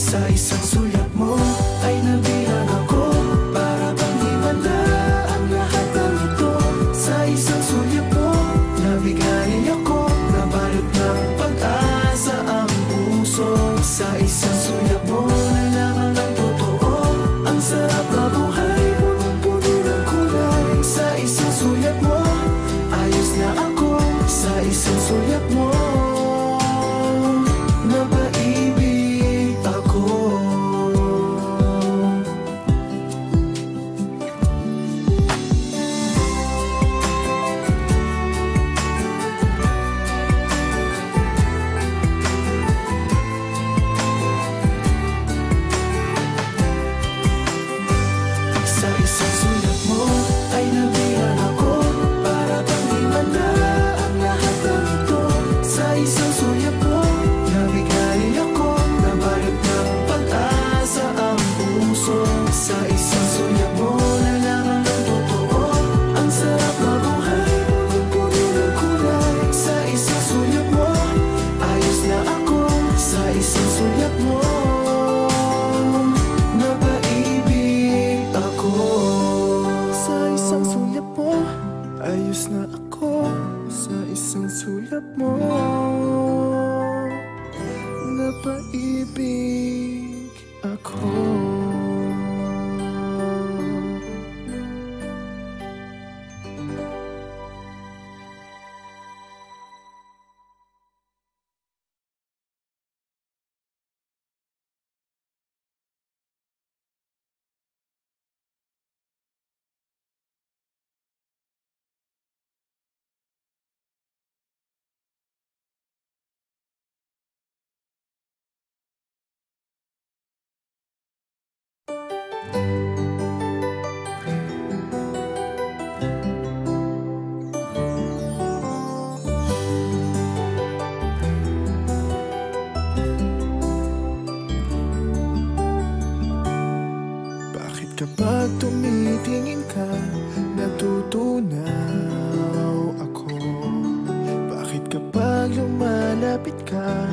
sa isang sulyap mo ay nabilang lumalapit ka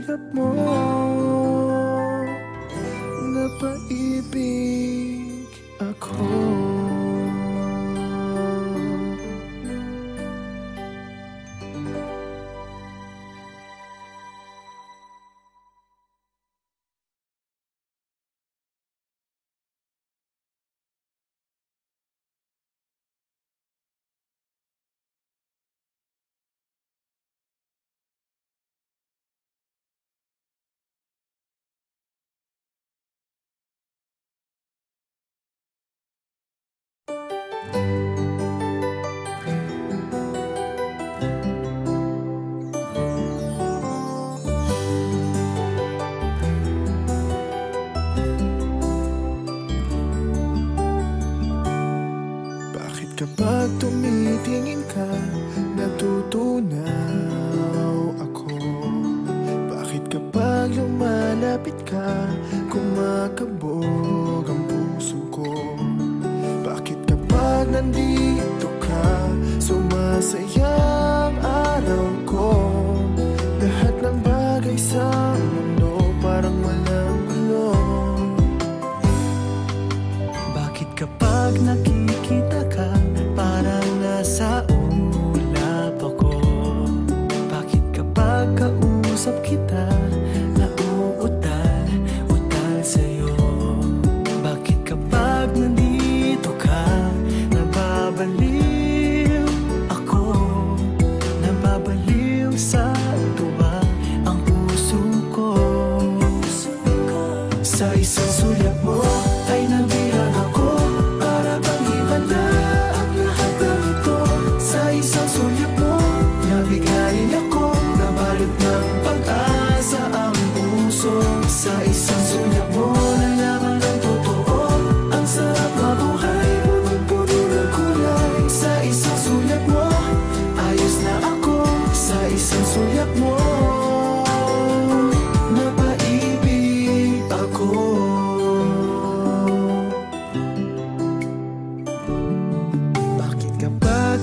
ulap more. nandito ka. Sumasayang araw ko.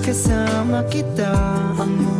kasama kita. Ang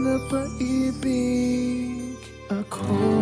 na paibig ako.